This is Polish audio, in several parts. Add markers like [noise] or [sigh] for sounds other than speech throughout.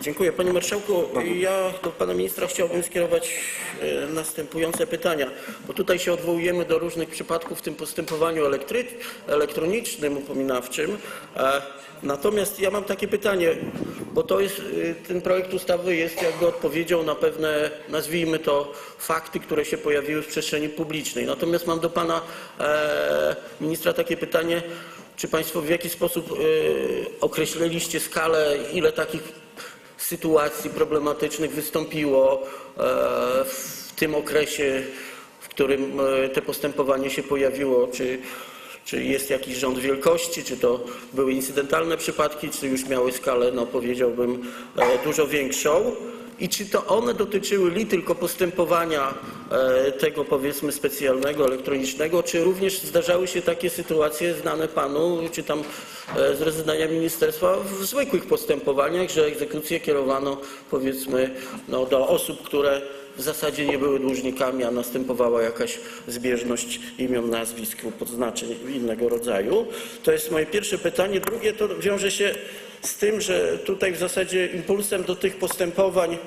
Dziękuję. Panie Marszałku, ja do Pana Ministra chciałbym skierować e, następujące pytania, bo tutaj się odwołujemy do różnych przypadków w tym postępowaniu elektry- elektronicznym, upominawczym. E, Natomiast ja mam takie pytanie, bo to jest, e, ten projekt ustawy jest jakby odpowiedzią na pewne, nazwijmy to, fakty, które się pojawiły w przestrzeni publicznej. Natomiast mam do Pana Ministra takie pytanie, czy Państwo w jaki sposób określiliście skalę, ile takich sytuacji problematycznych wystąpiło e, w tym okresie, w którym e, te postępowanie się pojawiło? Czy, czy jest jakiś rząd wielkości, czy to były incydentalne przypadki, czy już miały skalę, no powiedziałbym, e, dużo większą? I czy to one dotyczyły li tylko postępowania e, tego powiedzmy specjalnego, elektronicznego, czy również zdarzały się takie sytuacje znane panu, czy tam e, z rozeznania ministerstwa w zwykłych postępowaniach, że egzekucje kierowano powiedzmy no, do osób, które w zasadzie nie były dłużnikami, a następowała jakaś zbieżność imion, nazwisk lub odznaczeń innego rodzaju. To jest moje pierwsze pytanie. Drugie to wiąże się z tym, że tutaj w zasadzie impulsem do tych postępowań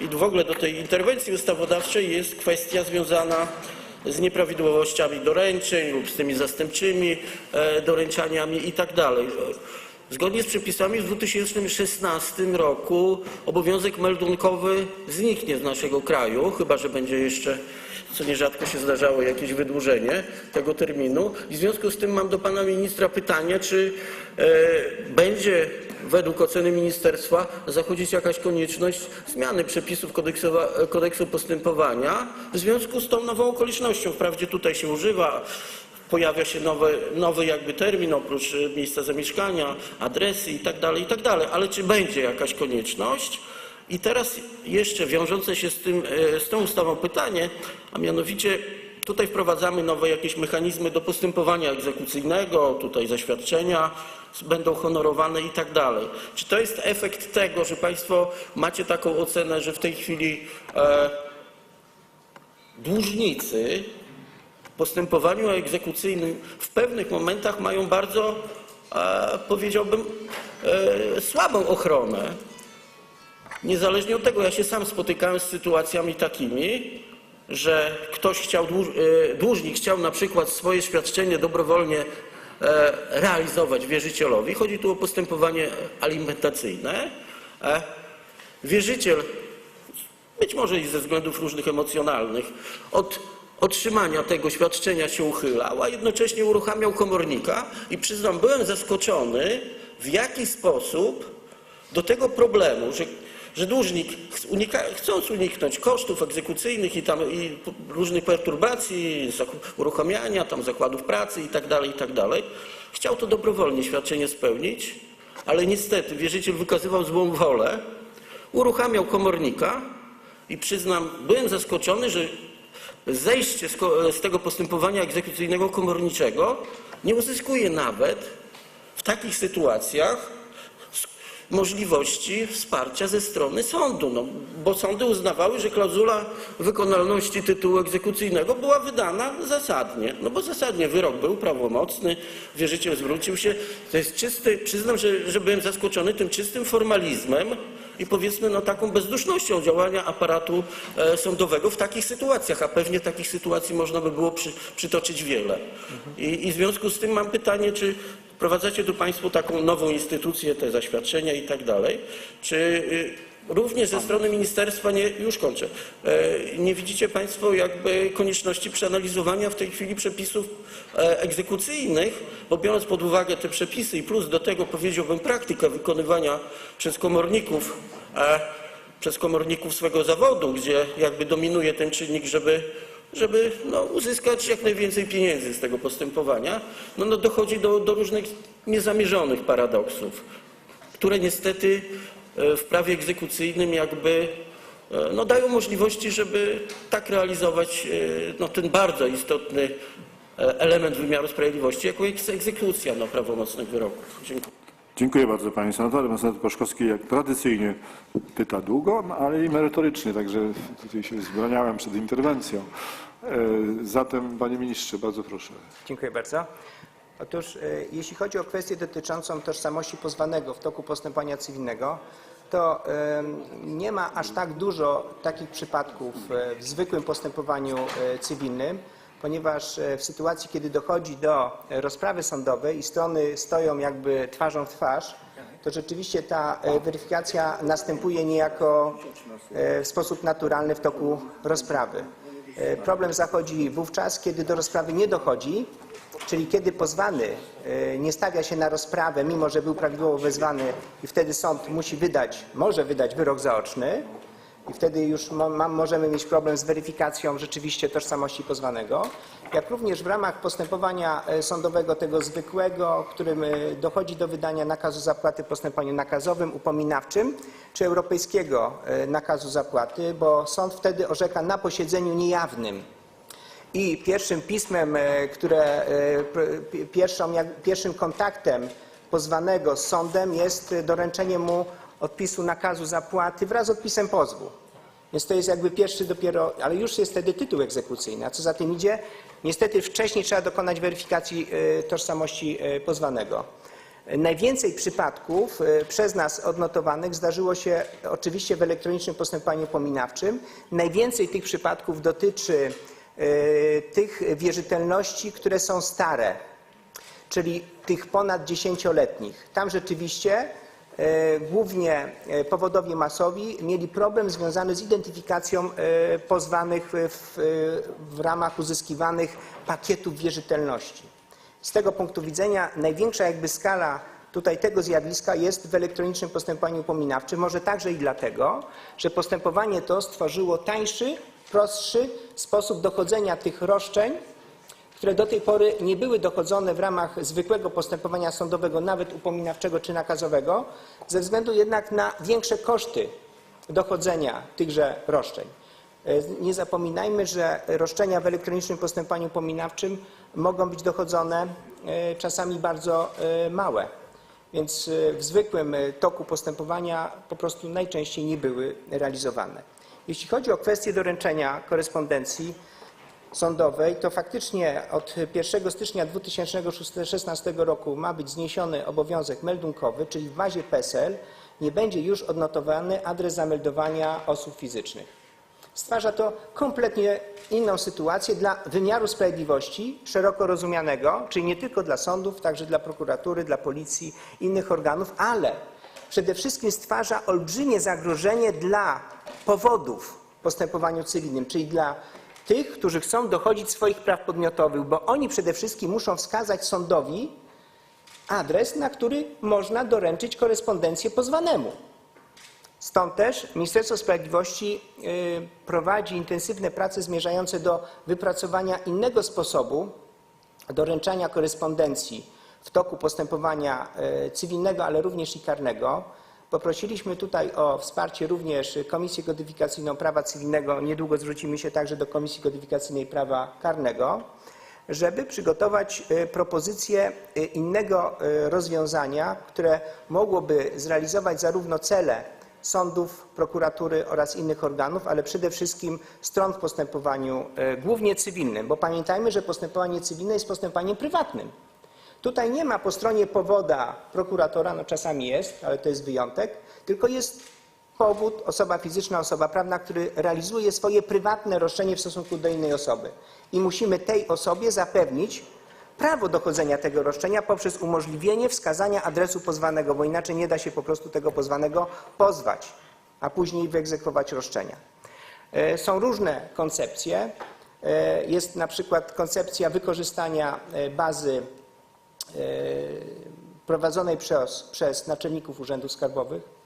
i w ogóle do tej interwencji ustawodawczej jest kwestia związana z nieprawidłowościami doręczeń lub z tymi zastępczymi e, doręczaniami i tak. Zgodnie z przepisami w 2016 roku obowiązek meldunkowy zniknie z naszego kraju, chyba że będzie jeszcze, co nierzadko się zdarzało, jakieś wydłużenie tego terminu. I w związku z tym mam do pana ministra pytanie, czy e, będzie według oceny ministerstwa zachodzić jakaś konieczność zmiany przepisów kodeksu postępowania w związku z tą nową okolicznością. Wprawdzie tutaj się używa pojawia się nowy, nowy jakby termin oprócz e, miejsca zamieszkania, adresy i tak dalej, i tak. Ale czy będzie jakaś konieczność? I teraz jeszcze wiążące się z, tym, e, z tą ustawą pytanie, a mianowicie tutaj wprowadzamy nowe jakieś mechanizmy do postępowania egzekucyjnego, tutaj zaświadczenia będą honorowane i tak dalej. Czy to jest efekt tego, że Państwo macie taką ocenę, że w tej chwili e, dłużnicy w postępowaniu egzekucyjnym w pewnych momentach mają bardzo, e, powiedziałbym, e, słabą ochronę. Niezależnie od tego, ja się sam spotykałem z sytuacjami takimi, że ktoś chciał, e, dłużnik chciał na przykład swoje świadczenie dobrowolnie e, realizować wierzycielowi. Chodzi tu o postępowanie alimentacyjne. E, Wierzyciel być może i ze względów różnych emocjonalnych, od otrzymania tego świadczenia się uchylał, a jednocześnie uruchamiał komornika i przyznam, byłem zaskoczony, w jaki sposób do tego problemu, że, że dłużnik chcąc uniknąć kosztów egzekucyjnych i, tam, i różnych perturbacji, uruchamiania tam zakładów pracy i tak dalej, i tak chciał to dobrowolnie świadczenie spełnić, ale niestety wierzyciel wykazywał złą wolę, uruchamiał komornika i przyznam, byłem zaskoczony, że zejście z, tego postępowania egzekucyjnego komorniczego nie uzyskuje nawet w takich sytuacjach możliwości wsparcia ze strony sądu, no, bo sądy uznawały, że klauzula wykonalności tytułu egzekucyjnego była wydana zasadnie, no bo zasadnie wyrok był prawomocny, wierzyciel zwrócił się, to jest czysty, przyznam, że, że byłem zaskoczony tym czystym formalizmem i powiedzmy no, taką bezdusznością działania aparatu e, sądowego w takich sytuacjach, a pewnie takich sytuacji można by było przy, przytoczyć wiele. I, I w związku z tym mam pytanie, czy wprowadzacie tu Państwo taką nową instytucję, te zaświadczenia i tak dalej, czy y, Również ze strony ministerstwa, nie, już kończę, e, nie widzicie Państwo jakby konieczności przeanalizowania w tej chwili przepisów e, egzekucyjnych, bo biorąc pod uwagę te przepisy i plus do tego powiedziałbym praktykę wykonywania przez komorników, e, przez komorników swego zawodu, gdzie jakby dominuje ten czynnik, żeby żeby no, uzyskać jak najwięcej pieniędzy z tego postępowania, no, no dochodzi do, do różnych niezamierzonych paradoksów które niestety w prawie egzekucyjnym jakby e, no, dają możliwości, żeby tak realizować e, no, ten bardzo istotny e, element wymiaru sprawiedliwości, jaką jest egzekucja no, prawomocnych wyroków. Dziękuję. Dziękuję bardzo panie senatorze. Pan senator Paszkowski jak tradycyjnie pyta długo, no, ale i merytorycznie, także tutaj się zbraniałem przed interwencją. E, Zatem panie ministrze, bardzo proszę. Dziękuję bardzo. Otóż e, jeśli chodzi o kwestię dotyczącą tożsamości pozwanego w toku postępowania cywilnego, to nie ma aż tak dużo takich przypadków e, w zwykłym postępowaniu e, cywilnym, ponieważ w sytuacji, kiedy dochodzi do rozprawy sądowej i strony stoją jakby twarzą w twarz, to rzeczywiście ta weryfikacja następuje niejako w sposób naturalny w toku rozprawy. E, Problem zachodzi wówczas, kiedy do rozprawy nie dochodzi, czyli kiedy pozwany e, nie stawia się na rozprawę, mimo że był prawidłowo wezwany i wtedy sąd musi wydać, może wydać wyrok zaoczny i wtedy już ma, możemy mieć problem z weryfikacją rzeczywiście tożsamości pozwanego, jak również w ramach postępowania e, sądowego tego zwykłego, którym e, dochodzi do wydania nakazu zapłaty w postępowaniu nakazowym, upominawczym, czy europejskiego e, nakazu zapłaty, bo sąd wtedy orzeka na posiedzeniu niejawnym. I pierwszym pismem, które, pierwszą, pierwszym kontaktem pozwanego z sądem jest doręczenie mu odpisu nakazu zapłaty wraz z odpisem pozwu. Więc to jest jakby pierwszy dopiero, ale już jest wtedy tytuł egzekucyjny. A co za tym idzie? Niestety wcześniej trzeba dokonać weryfikacji e, tożsamości e, pozwanego. Najwięcej przypadków e, przez nas odnotowanych zdarzyło się oczywiście w elektronicznym postępowaniu pominawczym. Najwięcej tych przypadków dotyczy tych wierzytelności, które są stare, czyli tych ponad dziesięcioletnich. Tam rzeczywiście głównie e, powodowie masowi mieli problem związany z identyfikacją e, pozwanych w, w ramach uzyskiwanych pakietów wierzytelności. Z tego punktu widzenia największa jakby skala tutaj tego zjawiska jest w elektronicznym postępowaniu upominawczym. Może także i dlatego, że postępowanie to stworzyło tańszy, prostszy sposób dochodzenia tych roszczeń, które do tej pory nie były dochodzone w ramach zwykłego postępowania sądowego, nawet upominawczego czy nakazowego, ze względu jednak na większe koszty dochodzenia tychże roszczeń. E, Nie zapominajmy, że roszczenia w elektronicznym postępowaniu upominawczym mogą być dochodzone e, czasami bardzo e, małe, więc w zwykłym toku postępowania po prostu najczęściej nie były realizowane. Jeśli chodzi o kwestię doręczenia korespondencji, sądowej, to faktycznie od 1 stycznia 2016 roku ma być zniesiony obowiązek meldunkowy, czyli w bazie PESEL nie będzie już odnotowany adres zameldowania osób fizycznych. Stwarza to kompletnie inną sytuację dla wymiaru sprawiedliwości szeroko rozumianego, czyli nie tylko dla sądów, także dla prokuratury, dla policji, innych organów, ale przede wszystkim stwarza olbrzymie zagrożenie dla powodów w postępowaniu cywilnym, czyli dla tych, którzy chcą dochodzić swoich praw podmiotowych, bo oni przede wszystkim muszą wskazać sądowi adres, na który można doręczyć korespondencję pozwanemu. Stąd też Ministerstwo Sprawiedliwości y, prowadzi intensywne prace zmierzające do wypracowania innego sposobu doręczania korespondencji w toku postępowania y, cywilnego, ale również i karnego. Poprosiliśmy tutaj o wsparcie również Komisję Kodyfikacyjną Prawa Cywilnego. Niedługo zwrócimy się także do Komisji Kodyfikacyjnej Prawa Karnego, żeby przygotować y, propozycję y, innego y, rozwiązania, które mogłoby zrealizować zarówno cele sądów, prokuratury oraz innych organów, ale przede wszystkim stron w postępowaniu głównie cywilnym, bo pamiętajmy, że postępowanie cywilne jest postępowaniem prywatnym. Tutaj nie ma po stronie powoda prokuratora, no czasami jest, ale to jest wyjątek, tylko jest powód, osoba fizyczna, osoba prawna, który realizuje swoje prywatne roszczenie w stosunku do innej osoby. I musimy tej osobie zapewnić prawo dochodzenia tego roszczenia poprzez umożliwienie wskazania adresu pozwanego, bo inaczej nie da się po prostu tego pozwanego pozwać, a później wyegzekwować roszczenia. E, Są różne koncepcje. E, Jest na przykład koncepcja wykorzystania e, bazy prowadzonej przez, przez naczelników urzędów skarbowych,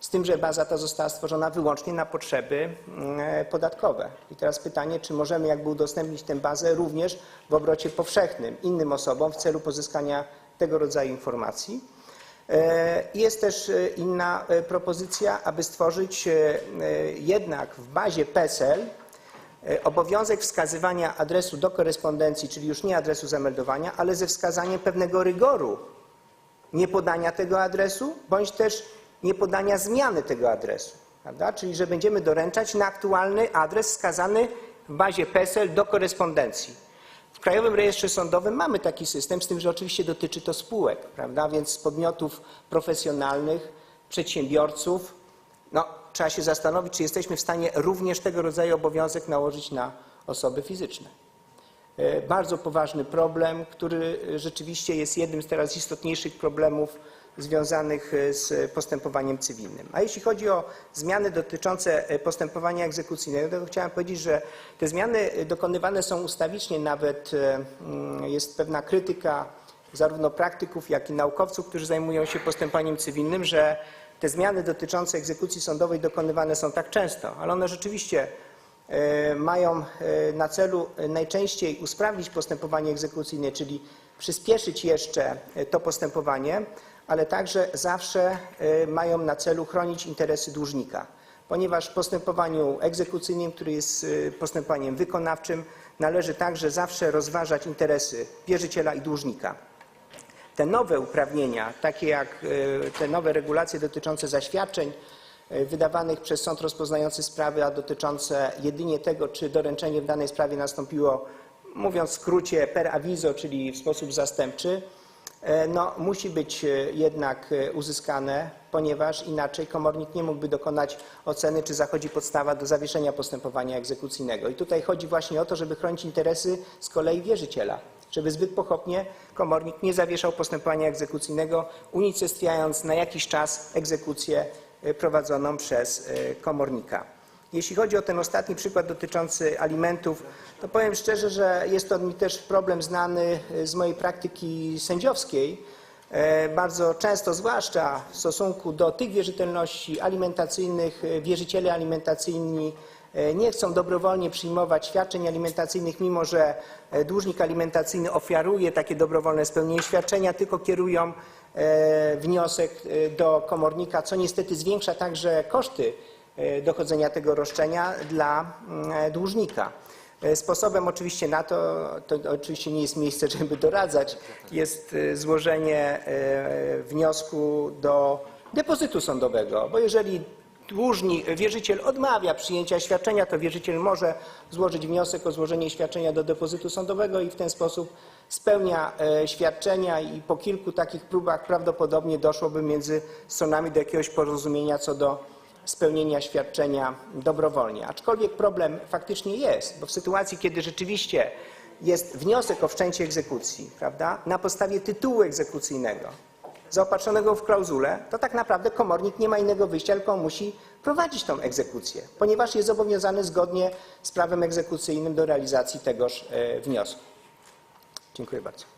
z tym, że baza ta została stworzona wyłącznie na potrzeby mm, podatkowe. I teraz pytanie, czy możemy jakby udostępnić tę bazę również w obrocie powszechnym innym osobom w celu pozyskania tego rodzaju informacji. E, Jest też e, inna e, propozycja, aby stworzyć e, e, jednak w bazie PESEL e, obowiązek wskazywania adresu do korespondencji, czyli już nie adresu zameldowania, ale ze wskazaniem pewnego rygoru niepodania tego adresu, bądź też niepodania zmiany tego adresu. Prawda? Czyli, że będziemy doręczać na aktualny adres wskazany w bazie PESEL do korespondencji. W Krajowym Rejestrze Sądowym mamy taki system, z tym, że oczywiście dotyczy to spółek, prawda? więc podmiotów profesjonalnych przedsiębiorców, no, trzeba się zastanowić, czy jesteśmy w stanie również tego rodzaju obowiązek nałożyć na osoby fizyczne. E, Bardzo poważny problem, który rzeczywiście jest jednym z teraz istotniejszych problemów związanych e, z postępowaniem cywilnym. A jeśli chodzi o zmiany dotyczące e, postępowania egzekucyjnego, to chciałem powiedzieć, że te zmiany e, dokonywane są ustawicznie, nawet e, mm, jest pewna krytyka zarówno praktyków, jak i naukowców, którzy zajmują się postępowaniem cywilnym, że te zmiany dotyczące egzekucji sądowej dokonywane są tak często, ale one rzeczywiście e, mają e, na celu najczęściej usprawnić postępowanie egzekucyjne, czyli przyspieszyć jeszcze e, to postępowanie, ale także zawsze mają na celu chronić interesy dłużnika, ponieważ w postępowaniu egzekucyjnym, który jest postępowaniem wykonawczym, należy także zawsze rozważać interesy wierzyciela i dłużnika. Te nowe uprawnienia, takie jak e, te nowe regulacje dotyczące zaświadczeń e, wydawanych przez sąd rozpoznający sprawy, a dotyczące jedynie tego, czy doręczenie w danej sprawie nastąpiło, mówiąc w skrócie, per aviso, czyli w sposób zastępczy, e, no, musi być jednak uzyskane, ponieważ inaczej komornik nie mógłby dokonać oceny, czy zachodzi podstawa do zawieszenia postępowania egzekucyjnego. I tutaj chodzi właśnie o to, żeby chronić interesy z kolei wierzyciela, żeby zbyt pochopnie komornik nie zawieszał postępowania egzekucyjnego, unicestwiając na jakiś czas egzekucję e, prowadzoną przez e, komornika. Jeśli chodzi o ten ostatni przykład dotyczący alimentów, to powiem szczerze, że jest to mi też problem znany e, z mojej praktyki sędziowskiej. Bardzo często, zwłaszcza w stosunku do tych wierzytelności alimentacyjnych, wierzyciele alimentacyjni nie chcą dobrowolnie przyjmować świadczeń alimentacyjnych, mimo że e, dłużnik alimentacyjny ofiaruje takie dobrowolne spełnienie świadczenia, tylko kierują e, wniosek e, do komornika, co niestety zwiększa także koszty e, dochodzenia tego roszczenia dla mm, dłużnika. E, Sposobem oczywiście na to, to oczywiście nie jest miejsce, [laughs] żeby doradzać, jest e, złożenie e, wniosku do depozytu sądowego, bo jeżeli dłużnik, wierzyciel odmawia przyjęcia świadczenia, to wierzyciel może złożyć wniosek o złożenie świadczenia do depozytu sądowego i w ten sposób spełnia e, świadczenia i po kilku takich próbach prawdopodobnie doszłoby między stronami do jakiegoś porozumienia co do spełnienia świadczenia dobrowolnie. Aczkolwiek problem faktycznie jest, bo w sytuacji, kiedy rzeczywiście jest wniosek o wszczęcie egzekucji, prawda, na podstawie tytułu egzekucyjnego, zaopatrzonego w klauzulę, to tak naprawdę komornik nie ma innego wyjścia, tylko musi prowadzić tą egzekucję, ponieważ jest zobowiązany zgodnie z prawem egzekucyjnym do realizacji tegoż e, wniosku. Dziękuję bardzo.